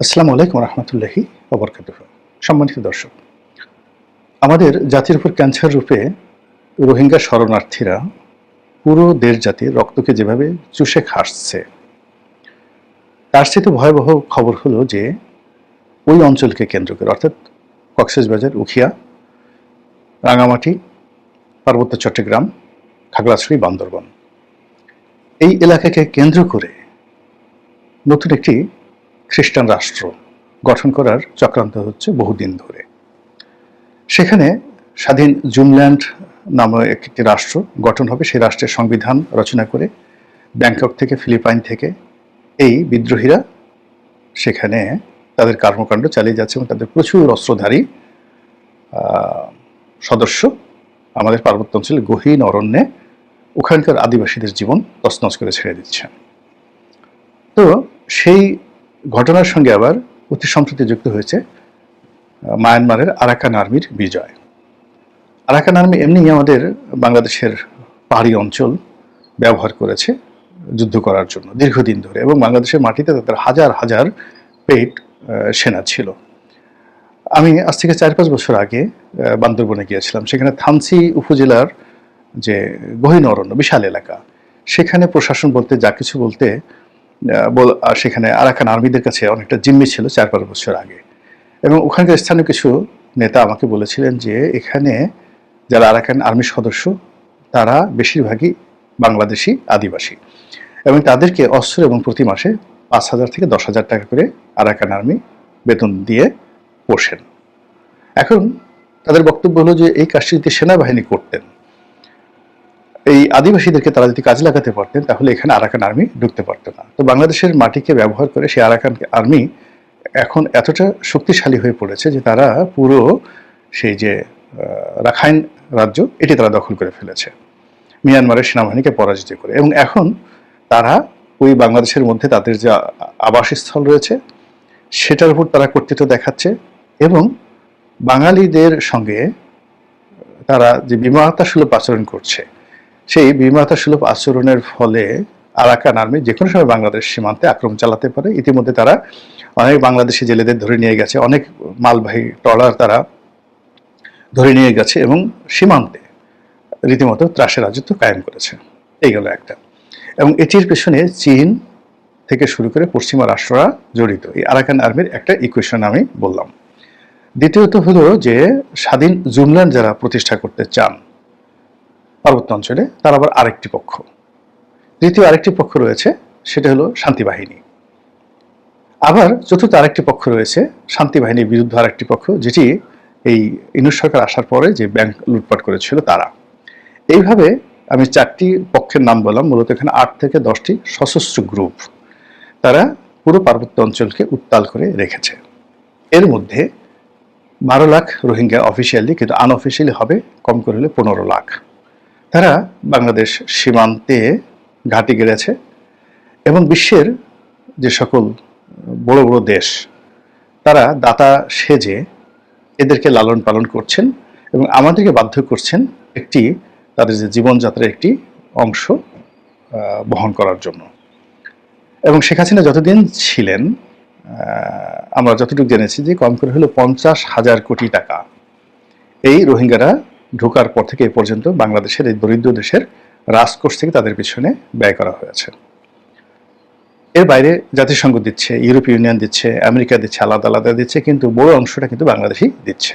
আসসালামু আলাইকুম রহমতুল্লাহি অবরকাত সম্মানিত দর্শক, আমাদের জাতির উপর ক্যান্সার রূপে রোহিঙ্গা শরণার্থীরা পুরো দেশ জাতির রক্তকে যেভাবে চুষে খাসছে, তার চেয়ে ভয়াবহ খবর হলো যে ওই অঞ্চলকে কেন্দ্র করে, অর্থাৎ কক্সবাজার, উখিয়া, রাঙামাটি, পার্বত্য চট্টগ্রাম, খাগড়াছড়ি, বান্দরবন, এই এলাকাকে কেন্দ্র করে নতুন একটি খ্রিস্টান রাষ্ট্র গঠন করার চক্রান্ত হচ্ছে বহুদিন ধরে। সেখানে স্বাধীন জুমল্যান্ড নামে একটি রাষ্ট্র গঠন হবে। সেই রাষ্ট্রের সংবিধান রচনা করে ব্যাংকক থেকে, ফিলিপাইন থেকে এই বিদ্রোহীরা সেখানে তাদের কর্মকাণ্ড চালিয়ে যাচ্ছে এবং তাদের প্রচুর অস্ত্রধারী সদস্য আমাদের পার্বত্য অঞ্চলে গহীন অরণ্যে ওখানকার আদিবাসীদের জীবন তছনছ করে ছেড়ে দিচ্ছে তো সেই ঘটনার সঙ্গে আবার অতি সম্প্রতি যুক্ত হয়েছে মায়ানমারের আরাকান আর্মির বিজয়। আরাকান আর্মি এমনি আমাদের বাংলাদেশের পাহাড়ি অঞ্চল ব্যবহার করেছে যুদ্ধ করার জন্য, দীর্ঘদিন ধরে। এবং বাংলাদেশের মাটিতে তাদের হাজার হাজার পেট সেনা ছিল। আমি আজ থেকে চার পাঁচ বছর আগে বান্দরবনে গিয়েছিলাম। সেখানে থানসি উপজেলার যে গহীন অরণ্য, বিশাল এলাকা, সেখানে প্রশাসন বলতে, যা কিছু বলতে সেখানে আরাকান আর্মিদের কাছে অনেকটা জিম্মি ছিল চার পাঁচ বছর আগে। এবং ওখানকার স্থানীয় কিছু নেতা আমাকে বলেছিলেন যে এখানে যারা আরাকান আর্মির সদস্য, তারা বেশিরভাগই বাংলাদেশি আদিবাসী। এবং তাদেরকে অস্ত্র এবং প্রতি মাসে পাঁচ হাজার থেকে দশ হাজার টাকা করে আরাকান আর্মি বেতন দিয়ে পোষেন। এখন তাদের বক্তব্য হলো যে এই কাজটি সেনাবাহিনী করতেন এই আদিবাসীদেরকে তারা যদি কাজে লাগাতে পারতেন, তাহলে এখানে আরাকান আর্মি ঢুকতে পারতো না। তো বাংলাদেশের মাটিকে ব্যবহার করে সেই আরাকান আর্মি এখন এতটা শক্তিশালী হয়ে পড়েছে যে তারা পুরো সেই যে রাখাইন রাজ্য, এটি তারা দখল করে ফেলেছে। মিয়ানমারের সেনাবাহিনীকে পরাজিত করে। এবং এখন তারা ওই বাংলাদেশের মধ্যে তাদের যে আবাসস্থল রয়েছে, সেটার উপর তারা কর্তৃত্ব দেখাচ্ছে এবং বাঙালিদের সঙ্গে তারা যে বিমানতা সুলভ আচরণ করছে সেই বিমানতা সুলভ আচরণের ফলে আরাকান আর্মি যে কোনো সময় বাংলাদেশ সীমান্তে আক্রমণ চালাতে পারে। ইতিমধ্যে তারা অনেক বাংলাদেশি জেলেদের ধরে নিয়ে গেছে, অনেক মালবাহী ট্রলার তারা ধরে নিয়ে গেছে এবং সীমান্তে রীতিমতো ত্রাসের রাজত্ব কায়েম করেছে। এই গেল একটা। এবং এটির পেছনে চীন থেকে শুরু করে পশ্চিমা রাষ্ট্ররা জড়িত। এই আরাকান আর্মির একটা ইকুয়েশন আমি বললাম। দ্বিতীয়ত হলো যে স্বাধীন জুমল্যান্ড যারা প্রতিষ্ঠা করতে চান পার্বত্য অঞ্চলে, তার আবার আরেকটি পক্ষ। দ্বিতীয় আরেকটি পক্ষ রয়েছে, সেটা হলো শান্তি বাহিনী। আবার চতুর্থ আরেকটি পক্ষ রয়েছে, শান্তি বাহিনীর বিরুদ্ধে আরেকটি পক্ষ, যেটি এই ইনুস সরকার আসার পরে যে ব্যাংক লুটপাট করেছিল তারা। এইভাবে আমি চারটি পক্ষের নাম বললাম, মূলত এখানে আট থেকে দশটি সশস্ত্র গ্রুপ, তারা পুরো পার্বত্য অঞ্চলকে উত্তাল করে রেখেছে। এর মধ্যে বারো লাখ রোহিঙ্গা অফিসিয়ালি কিন্তু আনঅফিসিয়ালি হবে, কম করে হলে পনেরো লাখ। তারা বাংলাদেশ সীমান্তে ঘাঁটি গেড়েছে এবং বিশ্বের যে সকল বড় বড় দেশ, তারা দাতা সেজে এদেরকে লালন পালন করছেন এবং আমাদেরকে বাধ্য করছেন একটি, তাদের যে জীবনযাত্রার একটি অংশ বহন করার জন্য। এবং শেখ হাসিনা যতদিন ছিলেন আমরা যতটুকু জেনেছি যে কম করে হলো পঞ্চাশ হাজার কোটি টাকা এই রোহিঙ্গারা ঢোকার পর থেকে এ পর্যন্ত বাংলাদেশের এই দরিদ্র দেশের রাজকোষ থেকে তাদের পিছনে ব্যয় করা হয়েছে। এর বাইরে জাতিসংঘ দিচ্ছে ইউরোপীয় ইউনিয়ন দিচ্ছে, আমেরিকা দিচ্ছে, আলাদা আলাদা দিচ্ছে, কিন্তু বড় অংশটা কিন্তু বাংলাদেশই দিচ্ছে।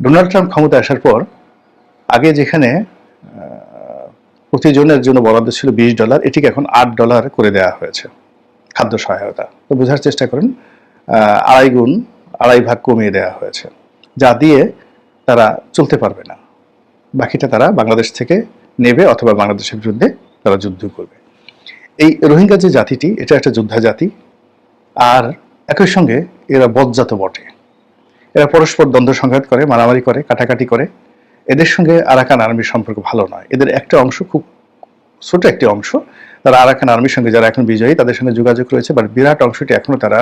ডোনাল্ড ট্রাম্প ক্ষমতা আসার পর আগে যেখানে প্রতিজনের জন্য বরাদ্দ ছিল বিশ ডলার, এটিকে এখন আট ডলার করে দেওয়া হয়েছে, খাদ্য সহায়তা। তো বোঝার চেষ্টা করেন আড়াই গুণ, আড়াই ভাগ কমিয়ে দেওয়া হয়েছে, যা দিয়ে তারা চলতে পারবে না। বাকিটা তারা বাংলাদেশ থেকে নেবে অথবা বাংলাদেশের বিরুদ্ধে তারা যুদ্ধ করবে। এই রোহিঙ্গা যে জাতিটি, এটা একটা যোদ্ধা জাতি আর একই সঙ্গে এরা বজ্জাত বটে। এরা পরস্পর দ্বন্দ্ব সংঘাত করে, মারামারি করে, কাটাকাটি করে। এদের সঙ্গে আরাকান আর্মির সম্পর্ক ভালো নয়। এদের একটা অংশ খুব ছোট একটি অংশ, তারা আরাকান আর্মির সঙ্গে যারা এখন বিজয়ী, তাদের সঙ্গে যোগাযোগ রয়েছে বাট বিরাট অংশটি এখনও তারা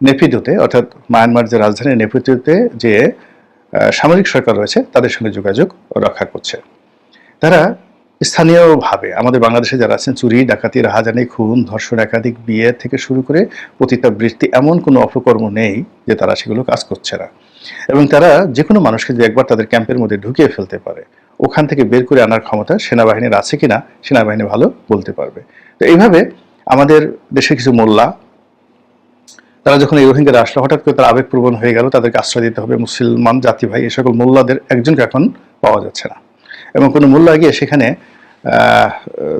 নেপিদোতে অর্থাৎ মায়ানমার যে রাজধানী নেপিদোতে যে সামরিক সরকার রয়েছে, তাদের সঙ্গে যোগাযোগ রক্ষা করছে। তারা স্থানীয়ভাবে আমাদের বাংলাদেশে যারা আছেন, চুরি, ডাকাতি, রাহাজানি, খুন, ধর্ষণ, একাধিক বিয়ে থেকে শুরু করে পতিতাবৃত্তি, এমন কোনো অপকর্ম নেই যে তারা সেগুলো কাজ করছে না। এবং তারা যে কোনো মানুষকে যদি একবার তাদের ক্যাম্পের মধ্যে ঢুকিয়ে ফেলতে পারে, ওখান থেকে বের করে আনার ক্ষমতা সেনাবাহিনীর আছে কিনা, সেনাবাহিনী ভালো বলতে পারবে। তো এইভাবে আমাদের দেশে কিছু মোল্লা তারা যখন এই রোহিঙ্গারা আসলো, হঠাৎ করে তারা আবেগপ্রবণ হয়ে গেল, তাদেরকে আশ্রয় দিতে হবে, মুসলমান জাতি ভাই, এই সকল মোল্লাদের একজনকে এখন পাওয়া যাচ্ছে না। এবং কোনো মোল্লা গিয়ে সেখানে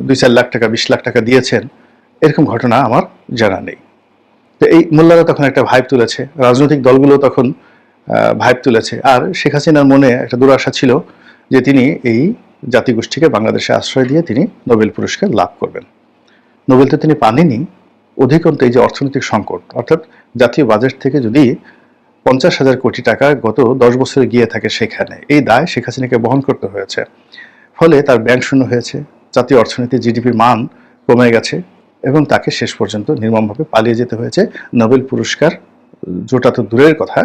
দুই চার লাখ টাকা, বিশ লাখ টাকা দিয়েছেন, এরকম ঘটনা আমার জানা নেই। তো এই মোল্লারা তখন একটা ভাইব তুলেছে, রাজনৈতিক দলগুলো তখন ভাইব তুলেছে। আর শেখ হাসিনার মনে একটা দুরাশা ছিল যে তিনি এই জাতিগোষ্ঠীকে বাংলাদেশে আশ্রয় দিয়ে তিনি নোবেল পুরস্কার লাভ করবেন। নোবেল তো তিনি পাননি অধিকন্ত এই যে অর্থনৈতিক সংকট, অর্থাৎ জাতীয় বাজেট থেকে যদি পঞ্চাশ হাজার কোটি টাকা গত দশ বছরে গিয়ে থাকে সেখানে, এই দায় শেখ হাসিনাকে বহন করতে হয়েছে। ফলে তার ব্যাংক শূন্য হয়েছে, জাতীয় অর্থনীতি জিডিপির মান কমে গেছে এবং তাকে শেষ পর্যন্ত নির্মমভাবে পালিয়ে যেতে হয়েছে। নোবেল পুরস্কার, জোটা তো দূরের কথা।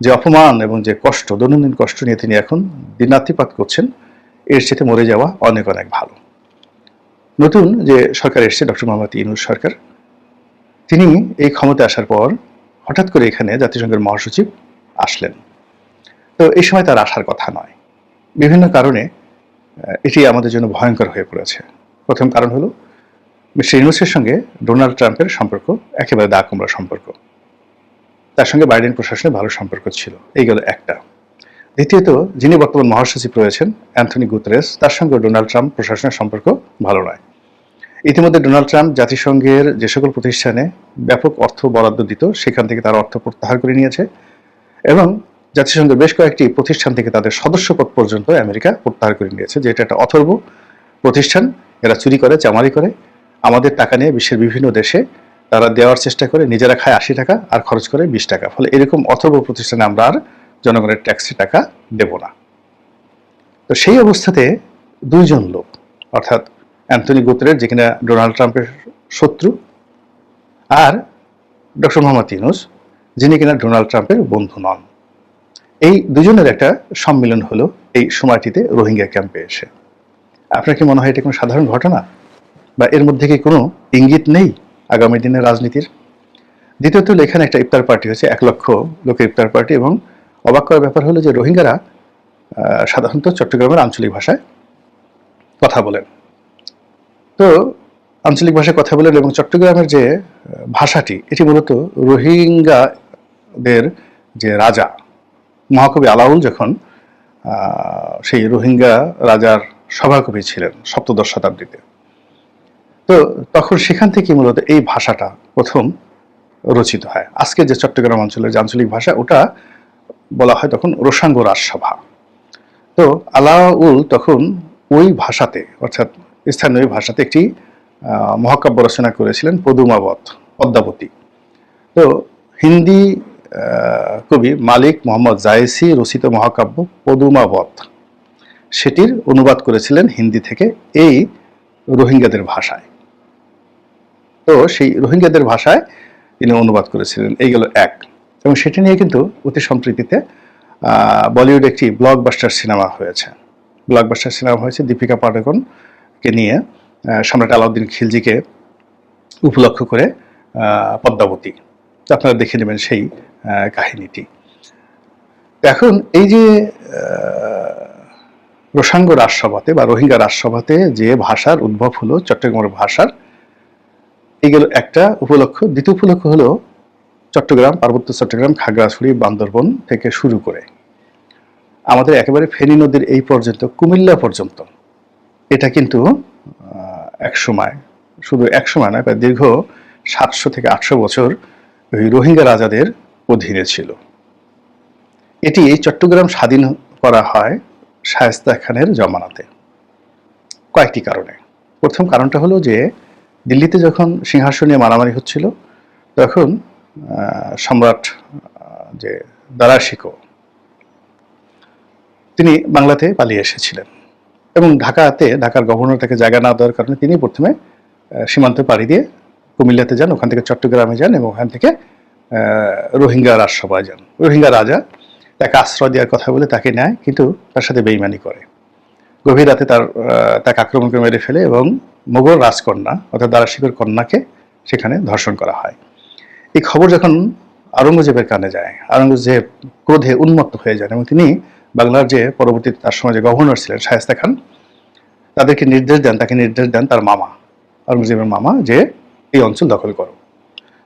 যে অপমান এবং যে কষ্ট, দৈনন্দিন কষ্ট নিয়ে তিনি এখন দিনাতিপাত করছেন, এর সাথে মরে যাওয়া অনেক অনেক ভালো। নতুন যে সরকার এসছে, ডক্টর মোহাম্মদ ইনুর সরকার তিনি এই ক্ষমতা আসার পর হঠাৎ করে এখানে জাতিসংঘের মহাসচিব আসলেন। তো এই সময় তার আসার কথা নয়। বিভিন্ন কারণে এটি আমাদের জন্য ভয়ঙ্কর হয়ে পড়েছে। প্রথম কারণ হলো, মিস্টার ইউনুসের সঙ্গে ডোনাল্ড ট্রাম্পের সম্পর্ক একেবারে দা কুমড়া সম্পর্ক। তার সঙ্গে বাইডেন প্রশাসনের ভালো সম্পর্ক ছিল। এই গেল একটা। দ্বিতীয়ত, যিনি বর্তমান মহাসচিব রয়েছেন, অ্যান্থনি গুতরেস, তার সঙ্গে ডোনাল্ড ট্রাম্প প্রশাসনের সম্পর্ক ভালো নয়। ইতিমধ্যে ডোনাল্ড ট্রাম্প জাতিসংঘের যে সকল প্রতিষ্ঠানে ব্যাপক অর্থ বরাদ্দ দিত, সেখান থেকে তার অর্থ প্রত্যাহার করে নিয়েছে এবং জাতিসংঘের বেশ কয়েকটি প্রতিষ্ঠান থেকে তাদের সদস্যপদ পর্যন্ত আমেরিকা প্রত্যাহার করে নিয়েছে যেটা একটা অথর্ব প্রতিষ্ঠান। এরা চুরি করে, চামারি করে। আমাদের টাকা নিয়ে বিশ্বের বিভিন্ন দেশে তারা দেওয়ার চেষ্টা করে, নিজেরা খায় আশি টাকা আর খরচ করে বিশ টাকা। ফলে এরকম অথর্ব প্রতিষ্ঠানে আমরা আর জনগণের ট্যাক্সি টাকা দেব না। তো সেই অবস্থাতে দুইজন লোক, অর্থাৎ অ্যান্থনি গুতরের, যে কিনা ডোনাল্ড ট্রাম্পের শত্রু, আর ডক্টর মোহাম্মদ ইউনুস, যিনি কিনা ডোনাল্ড ট্রাম্পের বন্ধু নন। এই দুজনের একটা সম্মিলন হলো এই সময়টিতে রোহিঙ্গা ক্যাম্পে এসে। আপনার কি মনে হয় এটা কোনো সাধারণ ঘটনা? বা এর মধ্যে কি কোনো ইঙ্গিত নেই আগামী দিনের রাজনীতির? দ্বিতীয়ত এখানে একটা ইফতার পার্টি হচ্ছে এক লক্ষ লোকের ইফতার পার্টি, এবং অবাক করার ব্যাপার হলো যে রোহিঙ্গারা সাধারণত চট্টগ্রামের আঞ্চলিক ভাষায় কথা বলেন। তো আঞ্চলিক ভাষায় কথা বলেন এবং চট্টগ্রামের যে ভাষাটি, এটি মূলত রোহিঙ্গাদের যে রাজা, মহাকবি আলাউল যখন সেই রোহিঙ্গা রাজার সভাকবি ছিলেন সপ্তদশ শতাব্দীতে। তো তখন সেখান থেকে মূলত এই ভাষাটা প্রথম রচিত হয়। আজকে যে চট্টগ্রাম অঞ্চলের যে আঞ্চলিক ভাষা, ওটা বলা হয় তখন রোসাঙ্গ রাজসভা। তো আলাউল তখন ওই ভাষাতে, অর্থাৎ স্থানীয় ভাষাতে একটি মহাকাব্য রচনা করেছিলেন পদুমাবত, পদ্মাবতী। তো হিন্দি কবি মালিক মোহাম্মদ জায়েসি রচিত মহাকাব্য পদুমাবত, সেটির অনুবাদ করেছিলেন হিন্দি থেকে এই রোহিঙ্গাদের ভাষায়। তো সেই রোহিঙ্গাদের ভাষায় তিনি অনুবাদ করেছিলেন, এই গেল এক। এবং সেটি নিয়ে কিন্তু অতি সম্প্রীতিতে বলিউড একটি ব্লকবাস্টার সিনেমা হয়েছে। ব্লকবাস্টার সিনেমা হয়েছে দীপিকা পাডুকোনকে নিয়ে সম্রাট আলাউদ্দিন খিলজিকে উপলক্ষ করে পদ্মাবতী। আপনারা দেখে নেবেন সেই কাহিনীটি। এখন এই যে রোসাঙ্গ রাজসভাতে বা রোহিঙ্গা রাজসভাতে যে ভাষার উদ্ভব হলো, চট্টগ্রামের ভাষার এই গেল একটা উপলক্ষ। দ্বিতীয় উপলক্ষ হলো চট্টগ্রাম, পার্বত্য চট্টগ্রাম, খাগড়াছড়ি, বান্দরবন থেকে শুরু করে। আমাদের একেবারে ফেনী নদীর এই পর্যন্ত, কুমিল্লা পর্যন্ত। এটা কিন্তু এক সময়, শুধু এক সময় নয়, প্রায় দীর্ঘ সাতশো থেকে আটশো বছর ওই রোহিঙ্গা রাজাদের অধীনে ছিল। এটি চট্টগ্রাম স্বাধীন করা হয় শায়েস্তা খানের জমানাতে, কয়েকটি কারণে। প্রথম কারণটা হলো যে, দিল্লিতে যখন সিংহাসন মারামারি হচ্ছিল, তখন সম্রাট যে দারাশিকো, তিনি বাংলাতে পালিয়ে এসেছিলেন। এবং ঢাকাতে, ঢাকার গভর্নর তাকে জায়গা না দেওয়ার কারণে তিনি প্রথমে সীমান্ত পাড়ি দিয়ে কুমিল্লাতে যান, ওখান থেকে চট্টগ্রামে যান এবং ওখান থেকে রোহিঙ্গা রাজসভায় যান। রোহিঙ্গা রাজা তাকে আশ্রয় দেওয়ার কথা বলে তাকে নেয়, কিন্তু তার সাথে বেইমানি করে। গভীর রাতে তার তাকে আক্রমণ করে মেরে ফেলে এবং মোগল রাজকন্যা অর্থাৎ দারাশিকর কন্যাকে সেখানে ধর্ষণ করা হয়। এই খবর যখন আওরঙ্গজেবের কানে যায়, আওরঙ্গজেব ক্রোধে উন্মত্ত হয়ে যান এবং তিনি বাংলার যে পরবর্তীতে তার সময় যে গভর্নর ছিলেন শায়েস্তা খান, তাদেরকে নির্দেশ দেন, তাকে নির্দেশ দেন তার মামা আওরঙ্গজেবের মামা, যে এই অঞ্চল দখল করো।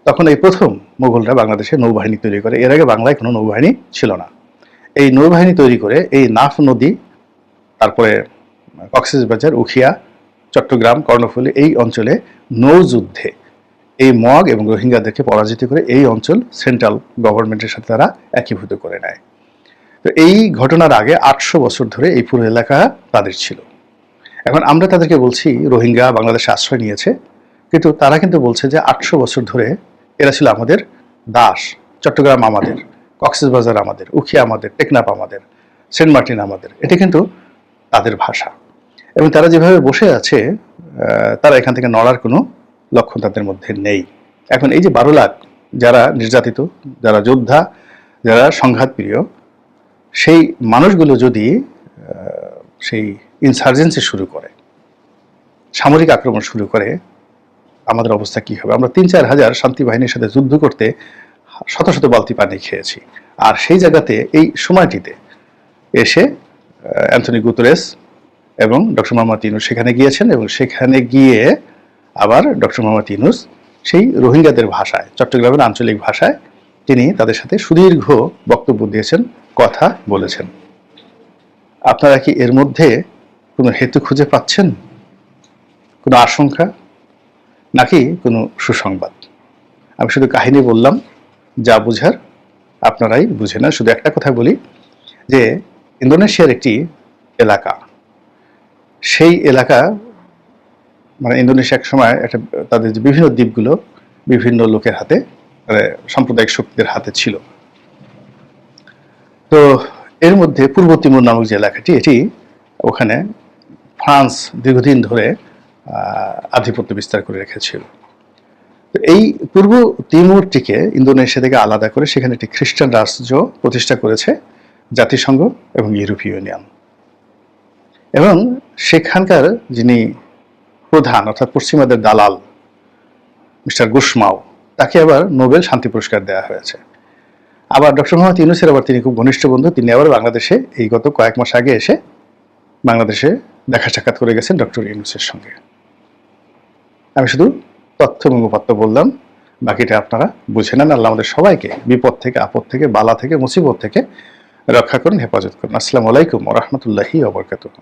তখন এই প্রথম মুঘলরা বাংলাদেশে নৌবাহিনী তৈরি করে। এর আগে বাংলায় কোনো নৌবাহিনী ছিল না। এই নৌবাহিনী তৈরি করে এই নাফ নদী, তারপরে কক্সবাজার, উখিয়া, চট্টগ্রাম, কর্ণফুলী এই অঞ্চলে নৌযুদ্ধে এই মগ এবং রোহিঙ্গাদেরকে পরাজিত করে এই অঞ্চল সেন্ট্রাল গভর্নমেন্টের সাথে তারা একীভূত করে নেয়। তো এই ঘটনার আগে আটশো বছর ধরে এই পুরো এলাকা তাদের ছিল। এখন আমরা তাদেরকে বলছি, রোহিঙ্গা বাংলাদেশে আশ্রয় নিয়েছে, কিন্তু তারা কিন্তু বলছে যে আটশো বছর ধরে এরা ছিল আমাদের দাস, চট্টগ্রাম আমাদের, কক্সবাজার আমাদের, উখিয়া আমাদের টেকনাপ আমাদের, সেন্ট মার্টিন আমাদের, এটা কিন্তু তাদের ভাষা। এবং তারা যেভাবে বসে আছে তারা এখান থেকে নড়ার কোনো লক্ষণ তাদের মধ্যে নেই। এখন এই যে বারো লাখ যারা নির্যাতিত, যারা যোদ্ধা, যারা সংঘাত প্রিয় সেই মানুষগুলো যদি সেই ইনসার্জেন্সি শুরু করে, সামরিক আক্রমণ শুরু করে, আমাদের অবস্থা কি হবে? আমরা তিন চার হাজার শান্তি বাহিনীর সাথে যুদ্ধ করতে শত শত বালতি পানি খেয়েছি। আর সেই জায়গাতে, এই সময়টিতে এসে অ্যান্থনি গুতরেস এবং ডক্টর মোহাম্মদ ইউনুস সেখানে গিয়েছেন এবং সেখানে গিয়ে আবার ডক্টর মোহাম্মদ ইউনুস সেই রোহিঙ্গাদের ভাষায়, চট্টগ্রামের আঞ্চলিক ভাষায় তিনি তাদের সাথে সুদীর্ঘ বক্তব্য দিয়েছেন, কথা বলেছেন। আপনারা কি এর মধ্যে কোনো হেতু খুঁজে পাচ্ছেন? কোনো আশঙ্কা? নাকি কোনো সুসংবাদ? আমি শুধু কাহিনী বললাম, যা বুঝার আপনারাই বুঝে না শুধু একটা কথা বলি, যে ইন্দোনেশিয়ার একটি এলাকা, সেই এলাকা মানে ইন্দোনেশিয়া এক সময় একটা, তাদের যে বিভিন্ন দ্বীপগুলো বিভিন্ন লোকের হাতে সাম্প্রদায়িক শক্তিদের হাতে ছিল। তো এর মধ্যে পূর্ব তিমুর নামক যে এলাকাটি, এটি ওখানে ফ্রান্স দীর্ঘদিন ধরে আধিপত্য বিস্তার করে রেখেছিল। এই পূর্ব তিমুরটিকে ইন্দোনেশিয়া থেকে আলাদা করে সেখানে একটি খ্রিস্টান রাষ্ট্র প্রতিষ্ঠা করেছে জাতিসংঘ এবং ইউরোপীয় ইউনিয়ন। এবং সেখানকার যিনি প্রধান, অর্থাৎ পশ্চিমাদের দালাল, মিস্টার গুসমাও তাকে আবার নোবেল শান্তি পুরস্কার দেওয়া হয়েছে। আবার ডক্টর মোহাম্মদ ইউনুসের আবার তিনি খুব ঘনিষ্ঠ বন্ধু, তিনি আবার বাংলাদেশে এই গত কয়েক মাস আগে এসে বাংলাদেশে দেখা সাক্ষাৎ করে গেছেন ডক্টর ইউনুসের সঙ্গে। আমি শুধু তথ্য এবং উপাত্ত বললাম, বাকিটা আপনারা বুঝে নেন। আল্লাহ আমাদের সবাইকে বিপদ থেকে, আপদ থেকে, বালা থেকে, মুসিবত থেকে রক্ষা করুন, হেফাজত করুন। আসসালামু আলাইকুম রহমতুল্লাহি অবরকাতুহ